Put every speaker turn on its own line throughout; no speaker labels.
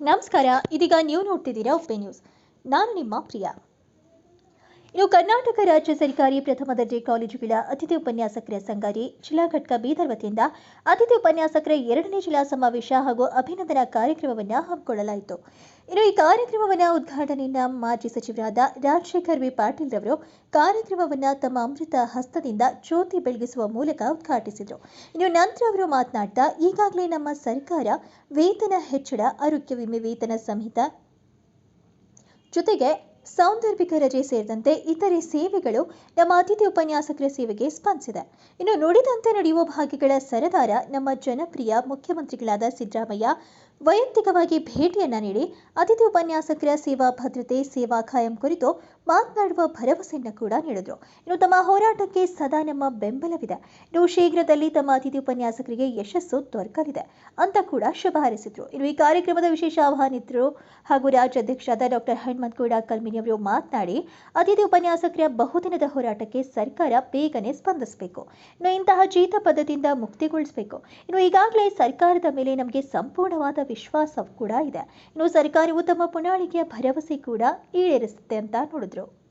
ನಮಸ್ಕಾರ. ಇದೀಗ ನೀವು ನೋಡ್ತಿದ್ದೀರಾ ಉಪ್ಪೆ ನ್ಯೂಸ್ ನಾನು ನಿಮ್ಮ ಪ್ರಿಯಾ. ಇನ್ನು ಕರ್ನಾಟಕ ರಾಜ್ಯ ಸರ್ಕಾರಿ ಪ್ರಥಮ ದರ್ಜೆ ಕಾಲೇಜುಗಳ ಅತಿಥಿ ಉಪನ್ಯಾಸಕರ ಸಂಗಾರಿ ಜಿಲ್ಲಾ ಘಟಕ ಬೀದರ್ ವತಿಯಿಂದ ಅತಿಥಿ ಉಪನ್ಯಾಸಕರ ಎರಡನೇ ಜಿಲ್ಲಾ ಸಮಾವೇಶ ಹಾಗೂ ಅಭಿನಂದನಾ ಕಾರ್ಯಕ್ರಮವನ್ನು ಹಮ್ಮಿಕೊಳ್ಳಲಾಯಿತು. ಇನ್ನು ಈ ಕಾರ್ಯಕ್ರಮವನ್ನು ಉದ್ಘಾಟನೆಯಿಂದ ಮಾಜಿ ಸಚಿವರಾದ ರಾಜಶೇಖರ್ ವಿ. ಪಾಟೀಲ್ ರವರು ಕಾರ್ಯಕ್ರಮವನ್ನು ತಮ್ಮ ಅಮೃತ ಹಸ್ತದಿಂದ ಜ್ಯೋತಿ ಬೆಳಗಿಸುವ ಮೂಲಕ ಉದ್ಘಾಟಿಸಿದರು. ಇನ್ನು ನಂತರ ಅವರು ಮಾತನಾಡ್ತಾ, ಈಗಾಗಲೇ ನಮ್ಮ ಸರ್ಕಾರ ವೇತನ ಹೆಚ್ಚಳ, ಆರೋಗ್ಯ ವಿಮೆ ವೇತನ ಸಂಹಿತ ಜೊತೆಗೆ ಸೌಂದರ್ಭಿಕ ರಜೆ ಸೇರಿದಂತೆ ಇತರೆ ಸೇವೆಗಳು ನಮ್ಮ ಅತಿಥಿ ಉಪನ್ಯಾಸಕರ ಸೇವೆಗೆ ಸ್ಪಂದಿಸಿದೆ. ಇನ್ನು ನುಡಿದಂತೆ ನಡೆಯುವ ಭಾಗ್ಯಗಳ ಸರದಾರ ನಮ್ಮ ಜನಪ್ರಿಯ ಮುಖ್ಯಮಂತ್ರಿಗಳಾದ ಸಿದ್ದರಾಮಯ್ಯ ವೈಯಕ್ತಿಕವಾಗಿ ಭೇಟಿಯನ್ನ ನೀಡಿ ಅತಿಥಿ ಉಪನ್ಯಾಸಕರ ಸೇವಾ ಭದ್ರತೆ, ಸೇವಾ ಖಾಯಂ ಕುರಿತು ಮಾತನಾಡುವ ಭರವಸೆಯನ್ನು ಕೂಡ ನೀಡಿದರು. ಇನ್ನು ತಮ್ಮ ಹೋರಾಟಕ್ಕೆ ಸದಾ ನಮ್ಮ ಬೆಂಬಲವಿದೆ. ಇನ್ನು ಶೀಘ್ರದಲ್ಲಿ ತಮ್ಮ ಅತಿಥಿ ಉಪನ್ಯಾಸಕರಿಗೆ ಯಶಸ್ಸು ದೊರಕಲಿದೆ ಅಂತ ಕೂಡ ಶುಭ ಹಾರೈಸಿದ್ರು. ಇನ್ನು ಈ ಕಾರ್ಯಕ್ರಮದ ವಿಶೇಷ ಆಹ್ವಾನಿತರು ಹಾಗೂ ರಾಜ್ಯಾಧ್ಯಕ್ಷರಾದ ಡಾಕ್ಟರ್ ಹನುಮಂತ್ ಕೂಡ ಕಲ್ಮಿನಿ ಅವರು ಮಾತನಾಡಿ, ಅತಿಥಿ ಉಪನ್ಯಾಸಕರ ಬಹುದಿನದ ಹೋರಾಟಕ್ಕೆ ಸರ್ಕಾರ ಬೇಗನೆ ಸ್ಪಂದಿಸಬೇಕು. ಇನ್ನು ಇಂತಹ ಜೀತ ಪದ್ಧತಿಯಿಂದ ಮುಕ್ತಿಗೊಳಿಸಬೇಕು. ಇನ್ನು ಈಗಾಗಲೇ ಸರ್ಕಾರದ ಮೇಲೆ ನಮಗೆ ಸಂಪೂರ್ಣವಾದ ವಿಶ್ವಾಸ ಕೂಡ ಇದೆ. ಇನ್ನು ಸರ್ಕಾರವು ತಮ್ಮ ಪ್ರಣಾಳಿಕೆಯ ಭರವಸೆ ಕೂಡ ಈಡೇರಿಸುತ್ತೆ ಅಂತ ನೋಡಿದ್ರು.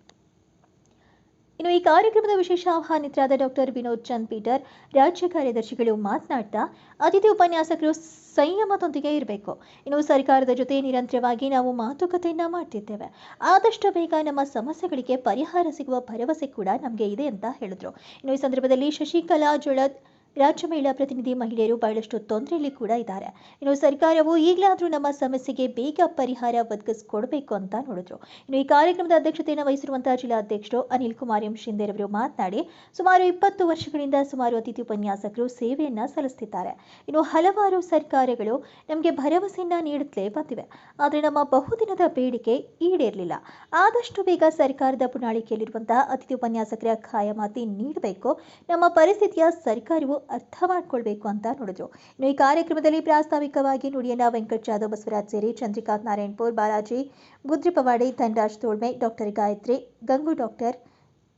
ಇನ್ನು ಈ ಕಾರ್ಯಕ್ರಮದ ವಿಶೇಷ ಆಹ್ವಾನಿತರಾದ ಡಾಕ್ಟರ್ ವಿನೋದ್ ಚಂದ್ ಪೀಟರ್, ರಾಜ್ಯ ಕಾರ್ಯದರ್ಶಿಗಳು ಮಾತನಾಡ್ತಾ, ಅತಿಥಿ ಉಪನ್ಯಾಸಕರು ಸಂಯಮದೊಂದಿಗೆ ಇರಬೇಕು. ಇನ್ನು ಸರ್ಕಾರದ ಜೊತೆ ನಿರಂತರವಾಗಿ ನಾವು ಮಾತುಕತೆಯನ್ನ ಮಾಡ್ತಿದ್ದೇವೆ. ಆದಷ್ಟು ಬೇಗ ನಮ್ಮ ಸಮಸ್ಯೆಗಳಿಗೆ ಪರಿಹಾರ ಸಿಗುವ ಭರವಸೆ ಕೂಡ ನಮಗೆ ಇದೆ ಅಂತ ಹೇಳಿದ್ರು. ಇನ್ನು ಈ ಸಂದರ್ಭದಲ್ಲಿ ಶಶಿಕಲಾ, ಜೊಳದ್ ರಾಜ್ಯ ಮಹಿಳಾ ಪ್ರತಿನಿಧಿ ಮಹಿಳೆಯರು ಬಹಳಷ್ಟು ತೊಂದರೆಯಲ್ಲಿ ಕೂಡ ಇದ್ದಾರೆ. ಇನ್ನು ಸರ್ಕಾರವು ಈಗಲಾದರೂ ನಮ್ಮ ಸಮಸ್ಯೆಗೆ ಬೇಗ ಪರಿಹಾರ ಒದಗಿಸ್ಕೊಡ್ಬೇಕು ಅಂತ ನೋಡಿದ್ರು. ಇನ್ನು ಈ ಕಾರ್ಯಕ್ರಮದ ಅಧ್ಯಕ್ಷತೆಯನ್ನು ವಹಿಸಿರುವಂತಹ ಜಿಲ್ಲಾಧ್ಯಕ್ಷರು ಅನಿಲ್ ಕುಮಾರ್ ಎಂ ಅವರು ಮಾತನಾಡಿ, ಸುಮಾರು ಇಪ್ಪತ್ತು ವರ್ಷಗಳಿಂದ ಸುಮಾರು ಅತಿಥಿ ಉಪನ್ಯಾಸಕರು ಸೇವೆಯನ್ನ ಸಲ್ಲಿಸುತ್ತಿದ್ದಾರೆ ಇನ್ನು ಹಲವಾರು ಸರ್ಕಾರಗಳು ನಮಗೆ ಭರವಸೆಯನ್ನ ನೀಡುತ್ತಲೇ ಬಂದಿವೆ. ಆದರೆ ನಮ್ಮ ಬಹುದಿನದ ಬೇಡಿಕೆ ಈಡೇರಲಿಲ್ಲ. ಆದಷ್ಟು ಬೇಗ ಸರ್ಕಾರದ ಪ್ರಣಾಳಿಕೆಯಲ್ಲಿರುವಂತಹ ಅತಿಥಿ ಉಪನ್ಯಾಸಕರ ಖಾಯಮಾತಿ ನೀಡಬೇಕು. ನಮ್ಮ ಪರಿಸ್ಥಿತಿಯ ಸರ್ಕಾರವು ಅರ್ಥ ಮಾಡ್ಕೊಳ್ಬೇಕು ಅಂತ ನೋಡಿದ್ರು. ಇನ್ನು ಈ ಕಾರ್ಯಕ್ರಮದಲ್ಲಿ ಪ್ರಾಸ್ತಾವಿಕವಾಗಿ ನುಡಿಯನ್ನ ವೆಂಕಟ್ ಜಾಧವ್, ಬಸವರಾಜ್ ಸೇರಿ, Chandrikant Narayanpur Balaji Budripawadi Dhanraj Tolme, doctor Gayatri, Gangu doctor,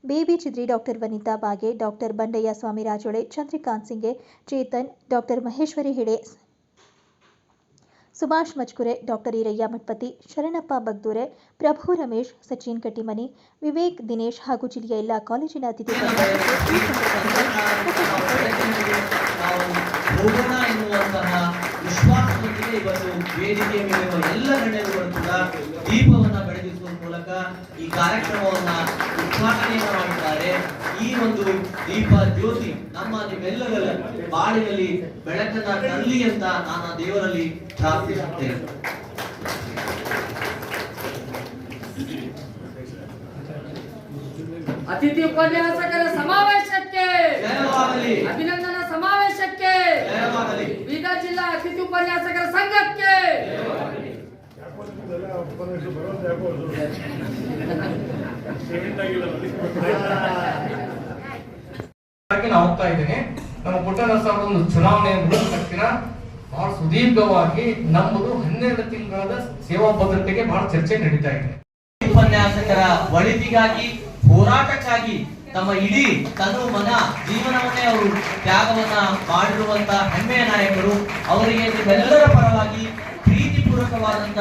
Baby Chidri, doctor Vanita Bage, doctor Bandayya Swami Rajole, Chandrikant Singe, Chetan, doctor Maheshwari Hede Subhash Majkure, doctor Eerayya Mathapati, Sharanappa Bagdure, Prabhu Ramesh, Sachin Kattimani, Vivek Dinesh ಹಾಗೂ ಜಿಲ್ಲೆಯ ಎಲ್ಲ ಕಾಲೇಜಿನ ಅತಿಥಿ
ಎಲ್ಲ ದೀಪವನ್ನ ಬೆಳಗಿಸುವ ಮೂಲಕ ಈ ಕಾರ್ಯಕ್ರಮವನ್ನ ಉದ್ಘಾಟನೆಯನ್ನ ಮಾಡಿದ್ದಾರೆ ಈ ಒಂದು ದೀಪ ಜ್ಯೋತಿ ನಮ್ಮ ನಿಮ್ಮೆಲ್ಲರ ಬಾಳಿನಲ್ಲಿ ಬೆಳಕನ್ನ ತರಲಿ ಅಂತ ನಾನು ದೇವರಲ್ಲಿ ಪ್ರಾರ್ಥಿಸುತ್ತೇನೆ.
ಅತಿಥಿ ಉಪನ್ಯಾಸಕರ ಸಮಾವೇಶಕ್ಕೆ
ಜಯವಾಗಲಿ.
ಅಭಿನಂದನಾ ಸಮಾವೇಶಕ್ಕೆ
ಜಯವಾಗಲಿ.
ಬೀದರ್ ಜಿಲ್ಲಾ ಅತಿಥಿ ಉಪನ್ಯಾಸಕರ ಸಂಘಕ್ಕೆ.
ನಾನು ಹೋಗ್ತಾ ಇದ್ದೇನೆ. ನಮ್ಮ ಪುಟ್ಟನರಸ ಅವರ ಒಂದು ಚುನಾವಣೆ ಮುಗಿದ ತಕ್ಷಣ ಬಹಳ ಸುದೀರ್ಘವಾಗಿ ನಮ್ಮದು ಹನ್ನೆರಡು ತಿಂಗಳ ಸೇವಾ ಭದ್ರತೆಗೆ ಬಹಳ ಚರ್ಚೆ ನಡೀತಾ ಇದೆ.
ಉಪನ್ಯಾಸಕರ ಒಳಿತಿಗಾಗಿ, ಹೋರಾಟಕ್ಕಾಗಿ ತಮ್ಮ ಇಡೀ ತನು ಮನ, ಜೀವನವನ್ನೇ ಅವರು ತ್ಯಾಗವನ್ನ ಮಾಡಿರುವಂತಹ ಹೆಮ್ಮೆಯ ನಾಯಕರು, ಅವರಿಗೆ ನಿಮ್ಮೆಲ್ಲರ ಪರವಾಗಿ ಪ್ರೀತಿಪೂರ್ವಕವಾದಂತ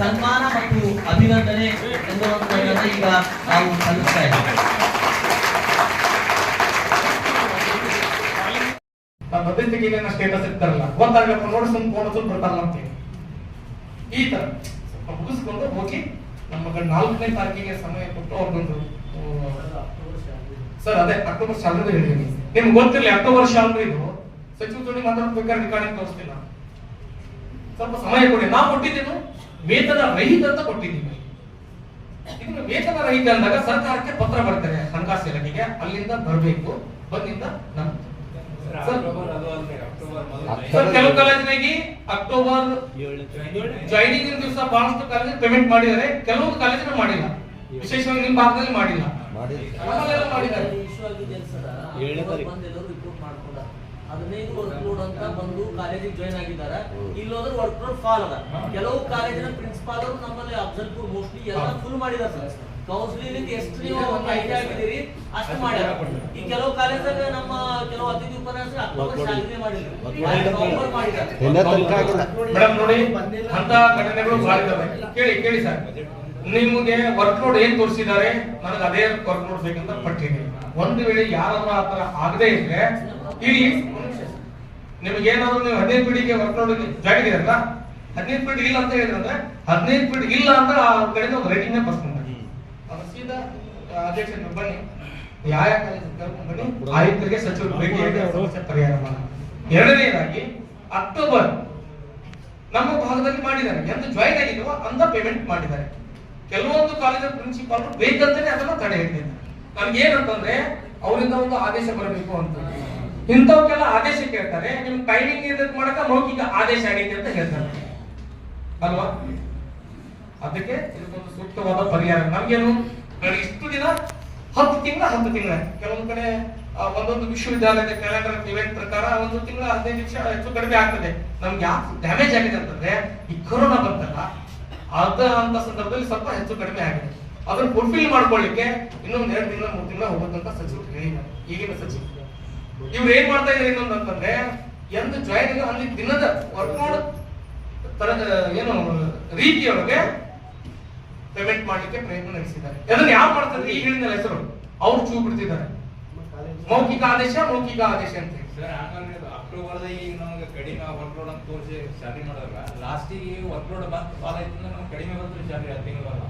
ಸನ್ಮಾನ ಮತ್ತು ಅಭಿನಂದನೆ ಎನ್ನುವಂಥದ್ದನ್ನ ಈಗ ನಾವು ಸಲ್ಲಿಸ್ತಾ ಇದ್ದೇವೆ.
ಸ್ಟೇಟಸ್ ಇರ್ತಾರಲ್ಲ ಗೊತ್ತಾಗಪ್ಪ ನೋಡಿ ಸುಮ್ ಬರ್ತಾರಲ್ಲ ಈ ತರ ಮುಗಿಸ್ಕೊಂಡು ಹೋಗಿ ನಮ್ಮ ನಾಲ್ಕನೇ ತಾರೀಕಿಗೆ ಸಮಯ ಕೊಟ್ಟು ಅವ್ರಿಗೊಂದು ಸರ್, ಅದೇ ಅಕ್ಟೋಬರ್ ಶಾಲೆ ಹೇಳಿದ್ದೀನಿ. ನಿಮ್ಗೆ ಗೊತ್ತಿರಲಿ, ಅಕ್ಟೋಬರ್ ಶಾಲೆ ಇದು ಸಚಿವ ಜೋಡಿ ಮಾತಾಡ್ಬೇಕಾದ್ರೆ ರೆಕಾರ್ಡಿಂಗ್ ತೋರಿಸ್ತೀನಿ ಸ್ವಲ್ಪ ಸಮಯ ಕೊಡಿ. ನಾವು ಕೊಟ್ಟಿದ್ದೇನು? ವೇತನ ರಹಿತ ಅಂತ ಕೊಟ್ಟಿದ್ದೀವಿ ಇನ್ನು ವೇತನ ರಹಿತ ಅಂದಾಗ ಸರ್ಕಾರಕ್ಕೆ ಪತ್ರ ಬರ್ತಾರೆ ಹಣಕಾಸು ಇಲಾಖೆಗೆ ಅಲ್ಲಿಂದ ಬರಬೇಕು. ಬಂದಿಂದ ನಮ್ ಸರ್ ಕೆಲವು ಕಾಲೇಜಿನಾಗಿ ಅಕ್ಟೋಬರ್ ಜಾಯ್ನಿಂಗ್ ದಿವಸ ಬಹಳಷ್ಟು ಕಾಲೇಜ್ ಪೇಮೆಂಟ್ ಮಾಡಿದ್ದಾರೆ. ಕೆಲವೊಂದು ಕಾಲೇಜಿನ ಮಾಡಿಲ್ಲ. ವಿಶೇಷವಾಗಿ ನಿಮ್ಮ ಭಾಗದಲ್ಲಿ ಮಾಡಿಲ್ಲ. ಮಾಡಿದ್ದಾರೆ.
ಹದಿನೈದು ವರ್ಕ್ ಲೋಡ್ ಅಂತ ಬಂದು ಕಾಲೇಜಿಗೆ ಜಾಯ್ನ್ ಆಗಿದ್ದಾರೆ. ಇಲ್ಲೋದ್ರೆ ವರ್ಕ್ ಲೋಡ್ ಫಾಲ್ ಅದ. ಕೆಲವು ಕಾಲೇಜಿನ ಪ್ರಿನ್ಸಿಪಾಲ್ ನಮ್ಮಲ್ಲಿ ಅಬ್ಸರ್ವ್ ಮೋಸ್ಟ್ಲಿ ಎಲ್ಲ ಫುಲ್ ಮಾಡಿದಾರೆ ಸರ್. ಕೌನ್ಸಿಲಿಂಗ್ ಎಷ್ಟು ನೀವು ಒಂದು ಐಡಿಯಾ ಆಗಿದ್ದೀರಿ ಅಷ್ಟು ಮಾಡ್ಯಾರ. ಈ ಕೆಲವು ಕಾಲೇಜಾಗ ನಮ್ಮ ಕೆಲವು ಅತಿಥಿ ಉಪನ್ಯಾಸ ಮಾಡಿಲ್ಲ
ನೋಡಿ ಅಂತ ಘಟನೆಗಳು ಕೇಳಿ ಕೇಳಿ ಸರ್. ನಿಮಗೆ ವರ್ಕ್ ಲೋಡ್ ಏನ್ ತೋರಿಸಿದ್ದಾರೆ? ನನಗೆ ಅದೇ ವರ್ಕ್ ಲೋಡ್ ಬೇಕಂತ ಪಟ್ಟಿದೆ ಒಂದು ವೇಳೆ ಯಾರಾದ್ರೂ ಆತರ ತರ ಆಗದೆ ಇದ್ರೆ ಇಡೀ ನಿಮ್ಗೆ ಏನಾದ್ರು ನೀವು ಹದಿನೈದು ಪೀಳಿಗೆ ವರ್ಕ್ ಲೋಡ್ ಜಾಯ್ನ್ ಹದಿನೈದು ಪೀಳಿಗೆ ಇಲ್ಲ ಅಂತ ಹೇಳಿದ್ರೆ ಹದಿನೈದು ಪೀಳಿಗೆ ಇಲ್ಲ ಅಂತ ಆ ಕಡೆಯಿಂದ ಒಂದು ರೈಟಿಂಗ್ ಬರ್ಸ್ಕೊಂಡ್ರೆ ಅದು ಸೀದಾ ಅಧ್ಯಕ್ಷ ಬನ್ನಿ. ಯಾವ ಬನ್ನಿ. ಆಯುಕ್ತರಿಗೆ ಸಚಿವರು ಅವ್ರ ಪರಿಹಾರ ಮಾಡೋಣ. ಎರಡನೇದಾಗಿ ಅಕ್ಟೋಬರ್ ನಮ್ಮ ಭಾಗದಲ್ಲಿ ಮಾಡಿದ್ದಾರೆ. ಎಂದು ಜಾಯಿನ್ ಆಗಿದ್ರು ಅಂತ ಪೇಮೆಂಟ್ ಮಾಡಿದ್ದಾರೆ. ಕೆಲವೊಂದು ಕಾಲೇಜ್ ಪ್ರಿನ್ಸಿಪಾಲ್ ಬೇಕಂತಾನೆ ಅದನ್ನ ತಡೆ ಹಿಡಿದಿದ್ದಾರೆ ನಮ್ಗೆ ಏನಂತಂದ್ರೆ ಅವರಿಂದ ಒಂದು ಆದೇಶ ಬರಬೇಕು ಅಂತ. ಇಂಥವಕ್ಕೆಲ್ಲ ಆದೇಶ ಕೇಳ್ತಾರೆ ನಿಮ್ ಟೈಮಿಂಗ್ ಇದಕ್ಕೆ ಮಾಡಕ ಮೌಖಿಕ ಆದೇಶ ಆಗೈತೆ ಅಂತ ಹೇಳ್ತಾರೆ. ಅಲ್ವಾ? ಅದಕ್ಕೆ ಇದಕ್ಕೊಂದು ಸೂಕ್ತವಾದ ಪರಿಹಾರ. ನಮ್ಗೇನು ಇಷ್ಟು ದಿನ, ಹತ್ತು ತಿಂಗಳ ಹತ್ತು ತಿಂಗಳ, ಕೆಲವೊಂದು ಕಡೆ ಒಂದೊಂದು ವಿಶ್ವವಿದ್ಯಾಲಯದ ಕ್ಯಾಲೆಂಡರ್ ಇವೆಂಟ್ ಪ್ರಕಾರ ಒಂದು ತಿಂಗಳ, ಹದಿನೈದು ನಿಮಿಷ ಹೆಚ್ಚು ಕಡಿಮೆ ಆಗ್ತದೆ. ನಮ್ಗೆ ಯಾಕೆ ಡ್ಯಾಮೇಜ್ ಆಗಿದೆ ಅಂತಂದ್ರೆ, ಈ ಕೊರೋನಾ ಬಂತಲ್ಲ ಅದ ಅಂತ ಸಂದರ್ಭದಲ್ಲಿ ಸ್ವಲ್ಪ ಹೆಚ್ಚು ಕಡಿಮೆ ಆಗಿದೆ. ಅದನ್ನ ಫುಲ್ಫಿಲ್ ಮಾಡ್ಕೊಳ್ಳಿಕ್ಕೆ ಇನ್ನೊಂದು ಎರಡು ತಿಂಗಳ, ಮೂರು ತಿಂಗಳ ಹೋಗುತ್ತಂತ ಸಚಿವರು ಈಗಿನ ಸಚಿವರು. ಇವ್ರು ಏನ್ ಮಾಡ್ತಾ ಇದ್ರೆ ಇನ್ನೊಂದು ಅಂತಂದ್ರೆ, ಎಂದು ಜಾಯಿನ್ ಅಲ್ಲಿ ದಿನದ ವರ್ಕ್ ಮಾಡೋ ತರದ ಏನು ರೀತಿಯೊಳಗೆ ಪೇಮೆಂಟ್ ಮಾಡ್ಲಿಕ್ಕೆ ಪ್ರಯತ್ನ ನಡೆಸಿದ್ದಾರೆ. ಅದನ್ನ ಯಾವ ಮಾಡ್ತಾರೆ ಈ ಹೇಳಿದ ಹೆಸರು? ಅವ್ರು ಚೂ ಬಿಡ್ತಿದ್ದಾರೆ. ಮೌಖಿಕ ಆದೇಶ ಮೌಖಿಕ ಆದೇಶ ಅಂತ
ಅಕ್ಟೋಬರ್ದಾಗ ಈಗ ಕಡಿಮೆ ವರ್ಕ್ಲೋಡ್ ಅಂತ ತೋರಿಸಿ ಸ್ಯಾಲ್ರಿ ಮಾಡೋಲ್ಲ ಲಾಸ್ಟಿಗೆ ಬಂದು ಫಾಲ್ ಆಯ್ತು ಅಂದ್ರೆ ನಮ್ಗೆ ಕಡಿಮೆ ಬಂದ್ರೆ ಶಾಲೆ ತಿಂಗಳಲ್ಲ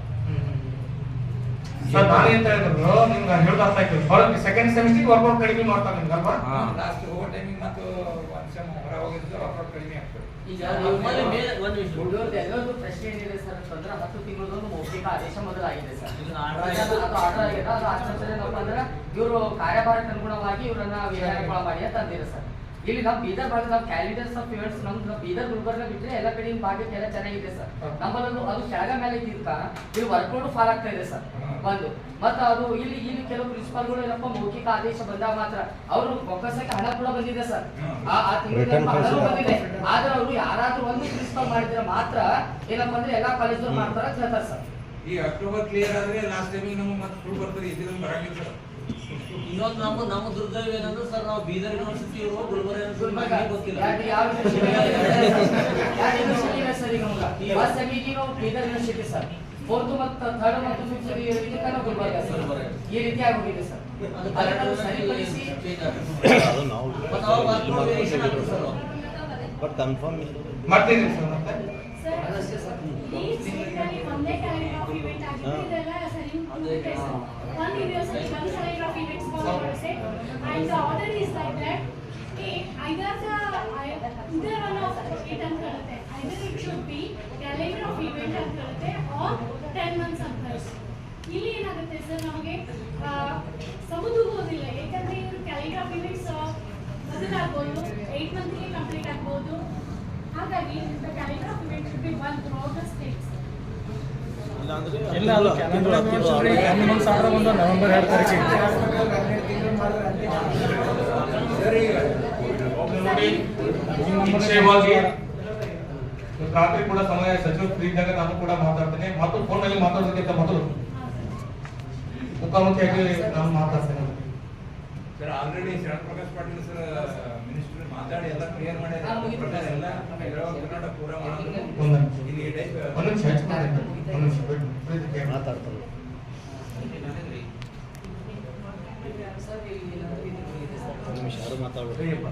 ಸರ್ ನಾನು ಎಂತ ಹೇಳಿದ್ರು ನಿಮ್ಗೆ ಹೇಳ್ದ ಅರ್ಥ ಆಯ್ತು. ಹೊರಗೆ ಸೆಕೆಂಡ್ ಸೆಮಿಸ್ಟರ್ ವರ್ಕೌಟ್ ಕಡಿಮೆ ಮಾಡ್ತಾರೆ ನಿಮ್ಗೆ ಅಲ್ವಾ?
ಲಾಸ್ಟ್ ಓವರ್ ಟೈಮಿಂಗ್ ಮತ್ತು ಒಂದ್ ಸೆಮ್ ಹೊರ ಕಡಿಮೆ ಆಗ್ತದೆ.
ಈಗ ನಿಮ್ಮಲ್ಲಿ ಮೇಲೆ ಒಂದು ವಿಷಯ
ಹುಡುಗರದ್ದು ಎಲ್ಲರದ್ದು ಪ್ರಶ್ನೆ ಏನಿದೆ ಸರ್ ಅಂತಂದ್ರೆ ಹತ್ತು ತಿಂಗಳದೊಂದು ಮೌಖಿಕ ಆದೇಶ ಮೊದಲಾಗಿದೆ ಸರ್.
ಇದು ಆರ್ಡರ್
ಆಗಿದೆ ಅದು ಆಚರಣೆ ಏನಪ್ಪ ಅಂದ್ರೆ ಇವರು ಕಾರ್ಯಭಾರಕ್ಕೆ ಅನುಗುಣವಾಗಿ ಇವರನ್ನ ವಿನಾಯಕಗಳ ಮಾಡಿ ಅಂತ ಅಂದಿರ ಸರ್. ಇಲ್ಲಿ ನಮ್ ಬೀದರ್ ಭಾಗ ನಮ್ ಕ್ಯಾಲಿಡರ್ಸ್ ಆಫ್ ಇವೆಂಟ್ಸ್ ನಮ್ ಬೀದರ್ ಗುಲ್ಬರ್ಗ ಬಿಟ್ಟರೆ ಎಲ್ಲ ಕಡೆ ಭಾಗಕ್ಕೆ ಎಲ್ಲ ಚೆನ್ನಾಗಿದೆ ಸರ್. ನಮ್ಮಲ್ಲೂ ಅದು ಕೆಳಗ ಮೇಲೆ ಇದ್ದಿರ್ತ ಇಲ್ಲಿ ವರ್ಕ್ಲೋಡ್ ಫಾಲ್ ಆಗ್ತಾ ಇದೆ ಸರ್. ಒಂದು. ಮತ್ತ ಅದು ಇಲ್ಲಿ ಇಲ್ಲಿ ಕೆಲವು ಪ್ರಿನ್ಸಿಪಾಲ್ಗಳು ಏನಪ್ಪ ಮೌಖಿಕ ಆದೇಶ ಬಂದಾಗ ಮಾತ್ರ ಅವರು ಬೊಕ್ಕಸಕ್ಕೆ ಹಣ ಕೂಡ ಬಂದಿದೆ ಸರ್. ಆ ಬಂದಿದೆ. ಆದ್ರೆ ಅವರು ಯಾರಾದ್ರೂ ಒಂದು ಪ್ರಿನ್ಸಿಪಾಲ್ ಮಾಡಿದ್ರೆ ಮಾತ್ರ ಏನಪ್ಪ ಅಂದ್ರೆ ಎಲ್ಲಾ ಕಾಲೇಜ್ ಮಾಡ್ತಾರ ಅಂತ ಹೇಳ್ತಾರೆ ಸರ್.
ಈ ಅಕ್ಟೋಬರ್ ಕ್ಲಿಯರ್ ಆದ್ರೆ ಲಾಸ್ಟ್ ಟೈಮ್ ನಮಗೆ ಮತ್ತೆ ಫುಲ್ ಬರ್ತದೆ ಇದ್ರಿಂದ ಬರಂಗಿಲ್ಲ ಸರ್.
ಇನ್ನೊಂದು ನಮ್ಮ ನಮ್ಮ ದುರ್ದೈವ ಏನಂದ್ರೆ ಸರ್ ನಾವು ಬೀದರ್ ಯೂನಿವರ್ಸಿಟಿ ಇರುವ ಗುಲ್ಬರ್ಗ ಯೂನಿವರ್ಸಿಟಿ ಗೊತ್ತಿಲ್ಲ.
Bidar university sir. ಫೋರ್ತ್ ಮತ್ತು ಥರ್ಡ್ ಮತ್ತು ಫಿಫ್ತ್ ಇದಕ್ಕೆ ನಾವು ಗುಲ್ಬರ್ಗ ಸರ್. ಈ ರೀತಿ ಆಗೋಗಿದೆ ಸರ್.
ಅದು
ಅದನ್ನ ಸರಿಪಡಿಸಿ
ಬಟ್ ಕನ್ಫರ್ಮ್
ಮಾಡ್ತಿದ್ದೀವಿ ಸರ್. ಮತ್ತೆ?
ಅದಷ್ಟೇ sir.
One university, one calligraphy event for USA, and the order is like that. eh, Either the, either one of it ಅಂತ ಹೇಳುತ್ತೆ. Either it should be calligraphy event ಅಂತ or ten months ಅಂತ ಇಲ್ಲಿ ಏನಾಗುತ್ತೆ ಸರ್ ನಮಗೆ ಸಮುದ್ರಗೋದಿಲ್ಲ ಯಾಕಂದ್ರೆ ಇವರು ಆಫ್ ಇವೆಂಟ್ಸ್ ಮೊದಲಾಗ್ಬೋದು ಏಟ್ ಮಂತ್ಗೆ ಕಂಪ್ಲೀಟ್ ಆಗ್ಬೋದು ಹಾಗಾಗಿ calligraph event should be done throughout the states
November ಎರಡು ತಾರೀಕಿಗೆ. ರಾತ್ರಿ ಕೂಡ ಸಮಯ ಸಚಿವ ಫ್ರೀ ಇದ್ದಾಗ ನಾನು ಕೂಡ ಮಾತಾಡ್ತೇನೆ. ಮತ್ತು ಫೋನಲ್ಲಿ ಮಾತಾಡೋದಕ್ಕಿಂತ ಮೊದಲು ಮುಖಾಮುಖಿಯಾಗಿ ನಾನು ಮಾತಾಡ್ತೇನೆ.
ಸರ್ ಆಲ್ರೆಡಿ ಶರಣ ಪ್ರಕಾಶ್ ಪಾಟೀಲ್ ಸರ್ ಮಾತಾಡಿ ಎಲ್ಲ ಕ್ಲಿಯರ್
ಹಾ,
ಮಾಡ್ಯಾರ ಎಲ್ಲ ಹೈದರಾಬಾದ್ ಕರ್ನಾಟಕ ಪೂರ ಇಲ್ಲಿ ಟೈಪ್
ಒಂದು ನಿಮಿಷ ಹೆಚ್ಚು ಮಾತಾಡ್ತೇನೆ ಒಂದು ನಿಮಿಷ ಬಿಟ್ಟು ಪ್ರೀತಿ
ಮಾತಾಡ್ತಾರೆ.
ಸರ್ ಇಲ್ಲಿ ಏನಾದ್ರು ಇದು ಇದೆ
ಒಂದು ನಿಮಿಷ ಯಾರು ಮಾತಾಡ್ಬೇಕು?